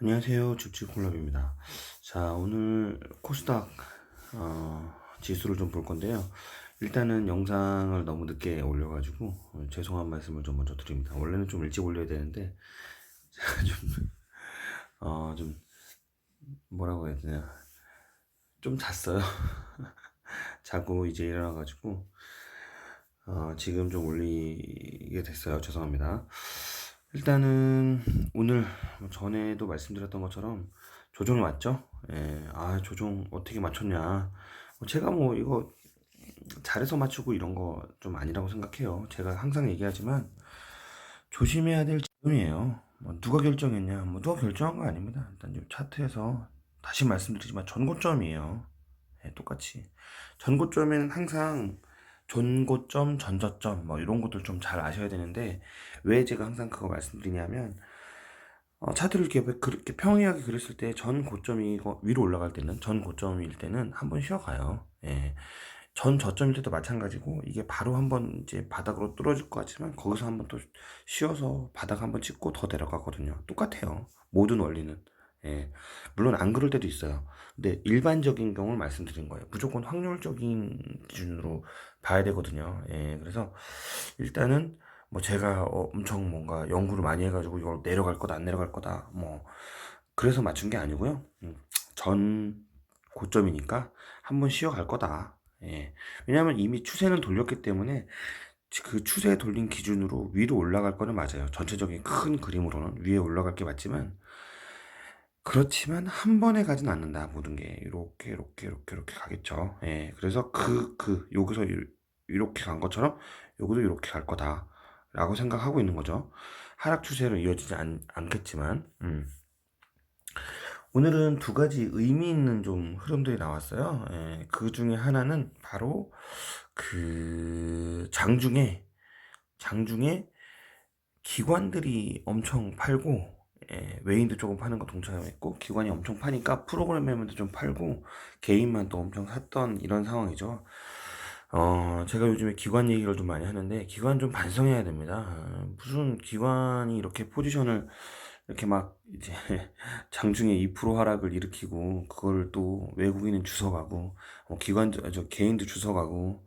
안녕하세요. 줍줍콜럽입니다. 자, 오늘 코스닥 어, 지수를 좀 볼 건데요. 일단은 영상을 너무 늦게 올려가지고 어, 죄송한 말씀을 좀 먼저 드립니다. 원래는 좀 일찍 올려야 되는데 좀, 어, 좀 뭐라고 해야 되냐. 좀 잤어요. 자고 이제 일어나가지고 어, 지금 좀 올리게 됐어요. 죄송합니다. 일단은 오늘 뭐 전에도 말씀드렸던 것처럼 조정이 왔죠? 예, 아, 조정 어떻게 맞췄냐. 뭐 제가 뭐 이거 잘해서 맞추고 이런 거 좀 아니라고 생각해요. 제가 항상 얘기하지만 조심해야 될 지점이에요. 뭐 누가 결정했냐? 뭐 누가 결정한 거 아닙니다. 일단 이 차트에서 다시 말씀드리지만 전고점이에요. 예, 똑같이. 전고점에는 항상 전고점, 전저점 뭐 이런 것들 좀 잘 아셔야 되는데 왜 제가 항상 그거 말씀드리냐면 어, 차트를 이렇게, 그렇게 평이하게 그렸을 때 전 고점이 위로 올라갈 때는 전 고점일 때는 한번 쉬어가요. 예. 전 저점일 때도 마찬가지고 이게 바로 한번 이제 바닥으로 뚫어질 것 같지만 거기서 한번 또 쉬어서 바닥 한번 찍고 더 내려가거든요. 똑같아요. 모든 원리는. 예. 물론 안 그럴 때도 있어요. 근데 일반적인 경우를 말씀드린 거예요. 무조건 확률적인 기준으로 봐야 되거든요. 예. 그래서 일단은 뭐 제가 어, 엄청 뭔가 연구를 많이 해가지고 이걸 내려갈 거다 안 내려갈 거다 뭐 그래서 맞춘 게 아니고요. 음, 전 고점이니까 한번 쉬어갈 거다. 예. 왜냐하면 이미 추세는 돌렸기 때문에 그 추세 돌린 기준으로 위로 올라갈 거는 맞아요. 전체적인 큰 그림으로는 위에 올라갈 게 맞지만 그렇지만 한 번에 가진 않는다 모든 게 이렇게 이렇게 이렇게 이렇게 가겠죠. 예. 그래서 그그 여기서 이- 이렇게 간 것처럼 여기도 이렇게 갈 거다라고 생각하고 있는 거죠. 하락 추세로 이어지지 않, 않겠지만 음. 오늘은 두 가지 의미 있는 좀 흐름들이 나왔어요. 예, 그 중에 하나는 바로 그 장중에 장중에 기관들이 엄청 팔고 예, 외인도 조금 파는 거 동참했고 기관이 엄청 파니까 프로그램 매매도 좀 팔고 개인만 또 엄청 샀던 이런 상황이죠. 어, 제가 요즘에 기관 얘기를 좀 많이 하는데 기관 좀 반성해야 됩니다. 어, 무슨 기관이 이렇게 포지션을 이렇게 막 이제 장중에 2% 하락을 일으키고 그걸 또 외국인은 주워가고 어, 기관 저 개인도 주워가고 어,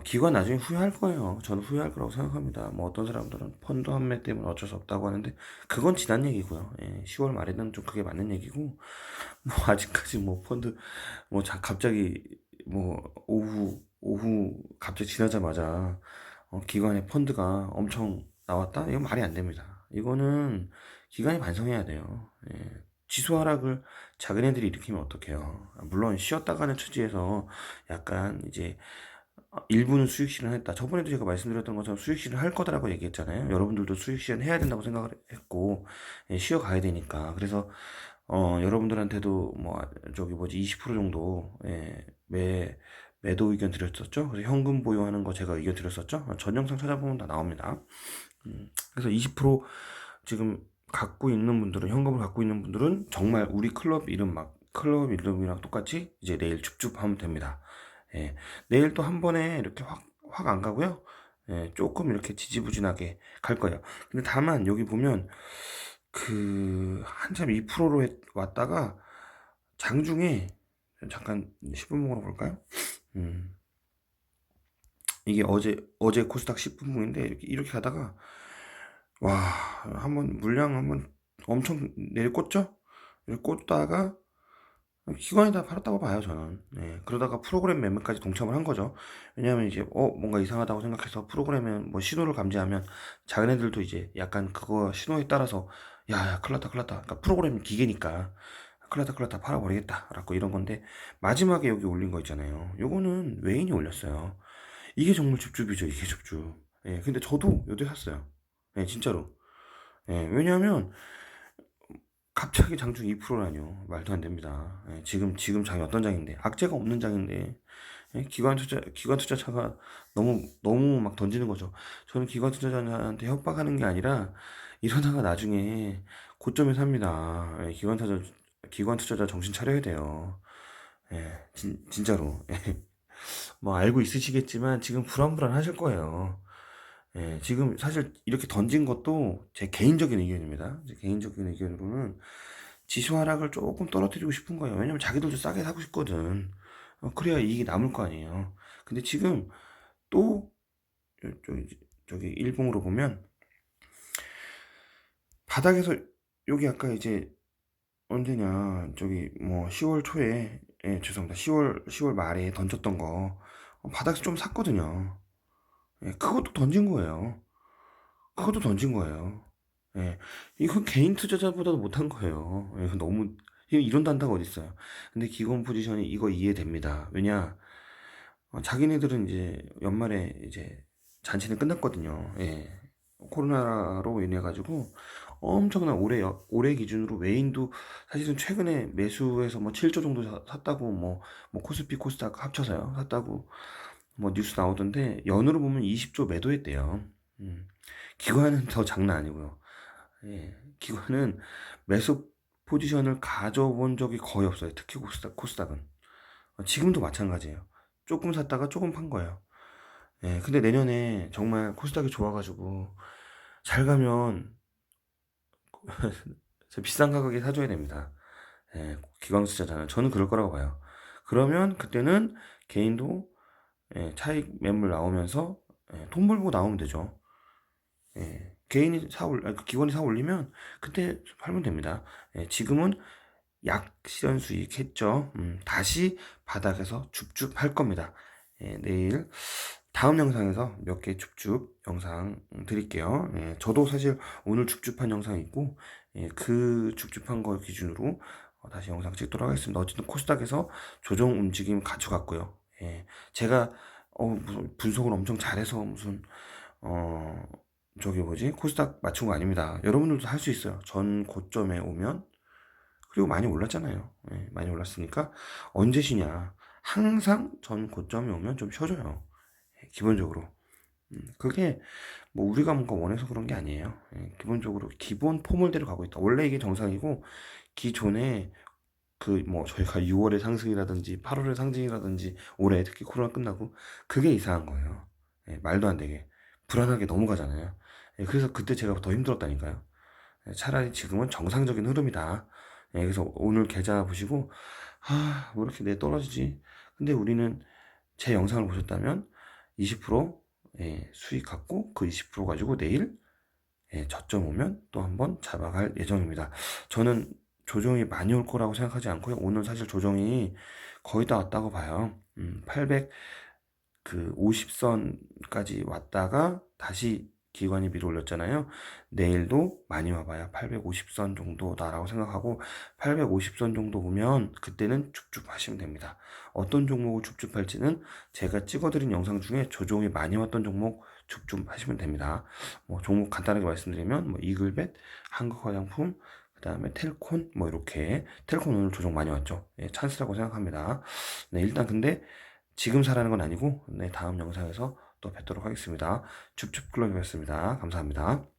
기관 나중에 후회할 거예요. 저는 후회할 거라고 생각합니다. 뭐 어떤 사람들은 펀드 환매 때문에 어쩔 수 없다고 하는데 그건 지난 얘기고요. 예, 10월 말에는 좀 그게 맞는 얘기고 뭐 아직까지 뭐 펀드 뭐 자, 갑자기 뭐 오후 오후 갑자기 지나자마자 어, 기관의 펀드가 엄청 나왔다? 이건 말이 안 됩니다. 이거는 기관이 반성해야 돼요. 예. 지수 하락을 자기네들이 일으키면 어떡해요. 물론 쉬었다가는 처지에서 약간 이제 어, 일부는 수익 실현했다. 저번에도 제가 말씀드렸던 것처럼 수익 실현할 거다라고 얘기했잖아요. 여러분들도 수익 실현해야 된다고 생각을 했고 예, 쉬어가야 되니까. 그래서 어, 여러분들한테도 뭐 저기 뭐지 20% 정도 예, 매 매도 의견 드렸었죠. 그래서 현금 보유하는 거 제가 의견 드렸었죠. 어, 전 영상 찾아보면 다 나옵니다. 음, 그래서 20% 지금 갖고 있는 분들은 현금을 갖고 있는 분들은 정말 우리 클럽 이름 막 클럽 이름이랑 똑같이 이제 내일 줍줍하면 됩니다. 예, 내일 또 한 번에 이렇게 확 확 안 가고요. 예, 조금 이렇게 지지부진하게 갈 거예요. 근데 다만 여기 보면 그 한참 2%로 왔다가 장중에 잠깐 10분봉으로 볼까요? 음. 이게 어제 어제 코스닥 10분봉인데 이렇게, 이렇게 가다가 와 한번 물량 한번 엄청 내리꽂죠? 이렇게 꽂다가 기관이 다 팔았다고 봐요 저는. 네, 그러다가 프로그램 매매까지 동참을 한 거죠. 왜냐하면 이제 어 뭔가 이상하다고 생각해서 프로그램에 뭐 신호를 감지하면 자기네들도 이제 약간 그거 신호에 따라서 야 야 큰일 났다 큰일 났다. 그러니까 프로그램 기계니까 큰일 났다 큰일 났다 팔아버리겠다 라고 이런 건데 마지막에 여기 올린 거 있잖아요. 요거는 외인이 올렸어요. 이게 정말 줍줍이죠 이게 줍줍. 예, 근데 저도 요새 샀어요. 예, 진짜로. 예, 왜냐하면 갑자기 장중 2%라뇨. 말도 안 됩니다. 예, 지금, 지금 장이 어떤 장인데. 악재가 없는 장인데. 예, 기관 투자, 기관 투자자가 너무, 너무 막 던지는 거죠. 저는 기관 투자자한테 협박하는 게 아니라, 이러다가 나중에 고점에 삽니다. 예, 기관 투자, 기관 투자자 정신 차려야 돼요. 예, 진, 진짜로. 예. 뭐 알고 있으시겠지만 지금 불안불안 하실 거예요. 예, 지금 사실 이렇게 던진 것도 제 개인적인 의견입니다. 제 개인적인 의견으로는 지수 하락을 조금 떨어뜨리고 싶은 거예요. 왜냐면 자기들도 싸게 사고 싶거든. 어, 그래야 이익이 남을 거 아니에요. 근데 지금 또 저기, 저기 일봉으로 보면 바닥에서 여기 아까 이제 언제냐 저기 뭐 10월 초에 예 죄송합니다 10월 10월 말에 던졌던 거 어, 바닥에서 좀 샀거든요 예 그것도 던진 거예요. 그것도 던진 거예요. 예 이건 개인 투자자보다도 못한 거예요. 예, 너무 이런 단타가 어디 있어요? 근데 기본 포지션이 이거 이해됩니다. 왜냐 어, 자기네들은 이제 연말에 이제 잔치는 끝났거든요. 예 코로나로 인해 가지고 엄청난 올해 올해 기준으로 외인도 사실은 최근에 매수해서 뭐 7조 정도 사- 샀다고 뭐, 뭐 코스피 코스닥 합쳐서요. 샀다고 뭐 뉴스 나오던데 연으로 보면 20조 매도했대요. 음. 기관은 더 장난 아니고요. 예, 기관은 매수 포지션을 가져본 적이 거의 없어요. 특히 코스닥, 코스닥은 어, 지금도 마찬가지예요. 조금 샀다가 조금 판 거예요. 예, 근데 내년에 정말 코스닥이 좋아가지고 잘 가면 비싼 가격에 사줘야 됩니다. 예, 기관 투자자는 저는 그럴 거라고 봐요. 그러면 그때는 개인도 예, 차익 매물 나오면서 예, 돈 벌고 나오면 되죠. 예, 개인이 사 올, 아니, 그 기관이 사 올리면 그때 팔면 됩니다. 예, 지금은 약 실현 수익 했죠. 음, 다시 바닥에서 줍줍 할 겁니다. 예, 내일 다음 영상에서 몇 개 줍줍 영상 드릴게요. 예, 저도 사실 오늘 줍줍한 영상 있고 예, 그 줍줍한 거 기준으로 어, 다시 영상 찍도록 하겠습니다. 어쨌든 코스닥에서 조정 움직임 가져갔고요. 예, 제가 어, 분석을 엄청 잘해서 무슨 어 저기 뭐지 코스닥 맞춘 거 아닙니다. 여러분들도 할 수 있어요. 전 고점에 오면 그리고 많이 올랐잖아요. 예, 많이 올랐으니까 언제 쉬냐? 항상 전 고점에 오면 좀 쉬어줘요. 예, 기본적으로. 음, 그게 뭐 우리가 뭔가 원해서 그런 게 아니에요. 예, 기본적으로 기본 포물대로 가고 있다. 원래 이게 정상이고 기존에 그 뭐 저희가 6월의 상승이라든지 8월의 상승이라든지 올해 특히 코로나 끝나고 그게 이상한 거예요. 예, 말도 안 되게 불안하게 넘어가잖아요. 예, 그래서 그때 제가 더 힘들었다니까요. 예, 차라리 지금은 정상적인 흐름이다. 예, 그래서 오늘 계좌 보시고 아, 뭐 이렇게 내 떨어지지? 근데 우리는 제 영상을 보셨다면 20% 예, 수익 갖고 그 20% 가지고 내일 예, 저점 오면 또 한번 잡아갈 예정입니다. 저는 조정이 많이 올 거라고 생각하지 않고요. 오늘 사실 조정이 거의 다 왔다고 봐요. 음, 800, 그 50선까지 왔다가 다시 기관이 밀어 올렸잖아요. 내일도 많이 와봐야 850선 정도다라고 생각하고 850선 정도 오면 그때는 줍줍 하시면 됩니다. 어떤 종목을 줍줍할지는 제가 찍어드린 영상 중에 조정이 많이 왔던 종목 줍줍 하시면 됩니다. 뭐 종목 간단하게 말씀드리면 뭐 이글벳, 한국화장품, 그 다음에 텔콘 뭐 이렇게 텔콘 오늘 조정 많이 왔죠. 예, 찬스라고 생각합니다. 네, 일단 근데 지금 사라는 건 아니고 네, 다음 영상에서 또 뵙도록 하겠습니다. 줍줍 클럽이었습니다. 감사합니다.